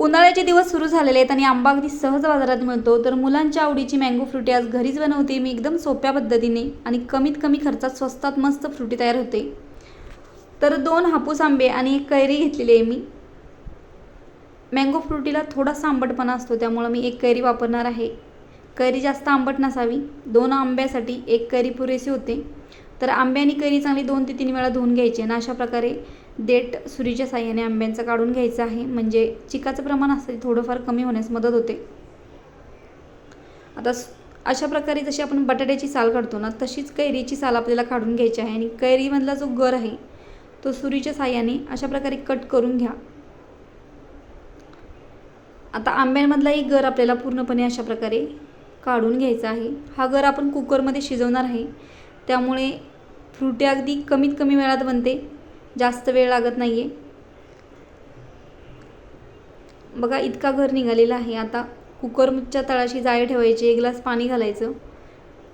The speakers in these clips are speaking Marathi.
उन्हाळ्याचे दिवस सुरू झालेले आहेत आणि आंबा अगदी सहज बाजारात मिळतो. तर मुलांच्या आवडीची मँगो फ्रुटी आज घरीच बनवते. मी एकदम सोप्या पद्धतीने आणि कमीत कमी खर्चात स्वस्तात मस्त फ्रुटी तयार होते. तर दोन हापूस आंबे आणि एक कैरी घेतलेली आहे मी. मँगो फ्रुटीला थोडासा आंबटपणा असतो त्यामुळं मी एक कैरी वापरणार आहे. कैरी जास्त आंबट नसावी. दोन आंब्यासाठी एक कैरी पुरेशी होते. तर आंबे आणि कैरी चांगली दोन ते तीन वेळा धुवून घ्यायचे आणि अशा प्रकारे देठ सुरीच्या साह्याने आंब्यांचं काढून घ्यायचं आहे. म्हणजे चिकाचं प्रमाण असते थोडंफार कमी होण्यास मदत होते. आता अशा प्रकारे जशी आपण बटाट्याची साल काढतो ना तशीच कैरीची साल आपल्याला काढून घ्यायची आहे. आणि कैरीमधला जो गर आहे तो सुरीच्या साह्याने अशा प्रकारे कट करून घ्या. आता आंब्यांमधलाही गर आपल्याला पूर्णपणे अशा प्रकारे काढून घ्यायचा आहे. हा गर आपण कुकरमध्ये शिजवणार आहे. त्यामुळे फ्रुटी अगदी कमीत कमी वेळात बनते. जास्त वेळ लागत नाही आहे बघा इतका घर निघालेला आहे. आता कुकरच्या तळाशी जाळी ठेवायची एक ग्लास पाणी घालायचं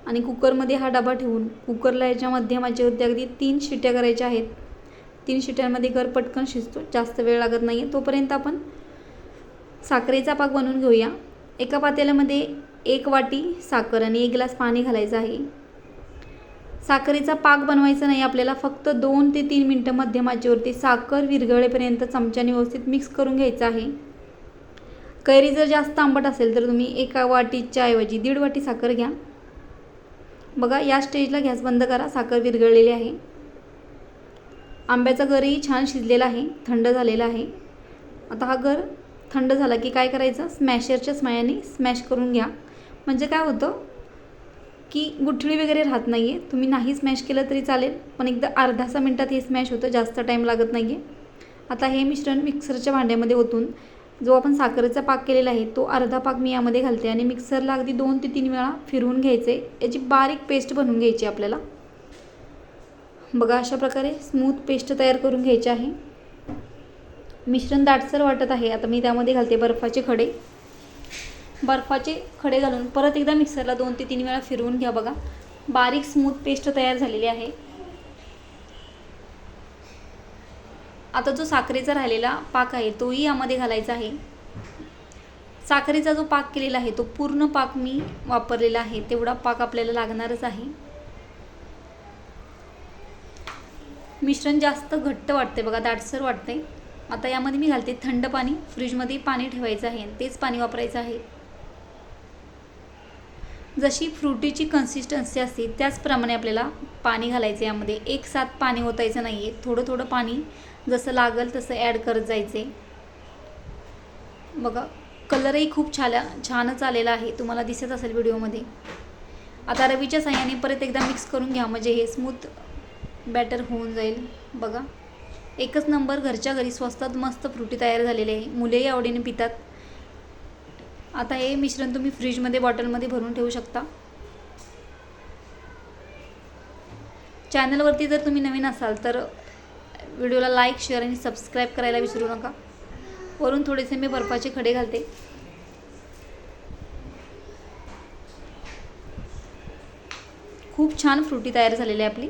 आणि कुकरमध्ये हा डबा ठेवून कुकरला याच्या मध्यम अगदी तीन शिट्ट्या करायच्या आहेत. तीन शिट्ट्यांमध्ये घर पटकन शिजतो जास्त वेळ लागत नाही आहे तोपर्यंत आपण साखरेचा पाक बनवून घेऊया. एका पातेल्यामध्ये एक वाटी साखर आणि एक ग्लास पाणी घालायचं आहे. साखरेचा पाक बनवायचा नाही आपल्याला फक्त दोन ते तीन मिनटं मध्यमाचीवरती साखर विरघळेपर्यंत चमच्याने व्यवस्थित मिक्स करून घ्यायचं आहे. कैरी जर जास्त आंबट असेल तर तुम्ही एका वाटीच्या ऐवजी दीड वाटी साखर घ्या. बघा या स्टेजला गॅस बंद करा साखर विरघळलेली आहे. आंब्याचा गरही छान शिजलेला आहे थंड झालेला आहे. आता हा गर थंड झाला की काय करायचं? स्मॅशरच्या स्मायाने स्मॅश करून घ्या. म्हणजे काय होतं? की गुठळी वगैरे राहत नाही आहे तुम्ही नाही स्मॅश केलं तरी चालेल पण एकदा अर्धासा मिनटात हे स्मॅश होतं जास्त टाईम लागत नाही आहे आता हे मिश्रण मिक्सरच्या भांड्यामध्ये ओतून जो आपण साखरेचा पाक केलेला आहे तो अर्धा पाक मी यामध्ये घालते आणि मिक्सरला अगदी दोन ते तीन वेळा फिरवून घ्यायचे. याची बारीक पेस्ट बनवून घ्यायची आपल्याला. बघा अशा प्रकारे स्मूथ पेस्ट तयार करून घ्यायची आहे. मिश्रण दाटसर वाटत आहे. आता मी त्यामध्ये घालते बर्फाचे खडे. बर्फाचे खडे घालून परत एकदा मिक्सरला दोन ते तीन वेळा फिरवून घ्या बघा. बारीक स्मूथ पेस्ट तयार झालेली आहे. आता जो साखरेचा राहिलेला पाक आहे तोही यामध्ये घालायचा आहे. साखरेचा जो पाक केलेला आहे तो पूर्ण पाक मी वापरलेला आहे. तेवढा पाक आपल्याला लागणारच आहे. मिश्रण जास्त घट्ट वाटते बघा दाटसर वाटते आता यामध्ये मी घालते थंड पाणी. फ्रीजमध्ये पाणी ठेवायचं आहे आणि तेच पाणी वापरायचं आहे. जशी फ्रुटीची कन्सिस्टन्सी असते त्याचप्रमाणे आपल्याला पाणी घालायचं यामध्ये. एक साथ पाणी ओतायचं नाही आहे थोडं थोडं पाणी जसं लागल तसं ॲड करत जायचे बघा कलरही खूप छान छानच आलेला आहे. तुम्हाला दिसत असेल व्हिडिओमध्ये. आता रवीच्या साह्याने परत एकदा मिक्स करून घ्या. म्हणजे हे स्मूथ बॅटर होऊन जाईल. बघा. एकच नंबर घरच्या घरी स्वस्तात मस्त फ्रुटी तयार झालेली आहे. मुलेही आवडीने पितात. आता हे मिश्रण तुम्ही फ्रीजमध्ये बॉटलमध्ये भरून ठेवू शकता. चॅनलवरती जर तुम्ही नवीन असाल तर व्हिडिओला लाईक शेअर आणि सबस्क्राईब करायला विसरू नका. वरून थोडेसे मी बर्फाचे खडे घालते. खूप छान फ्रुटी तयार झालेली आहे आपली.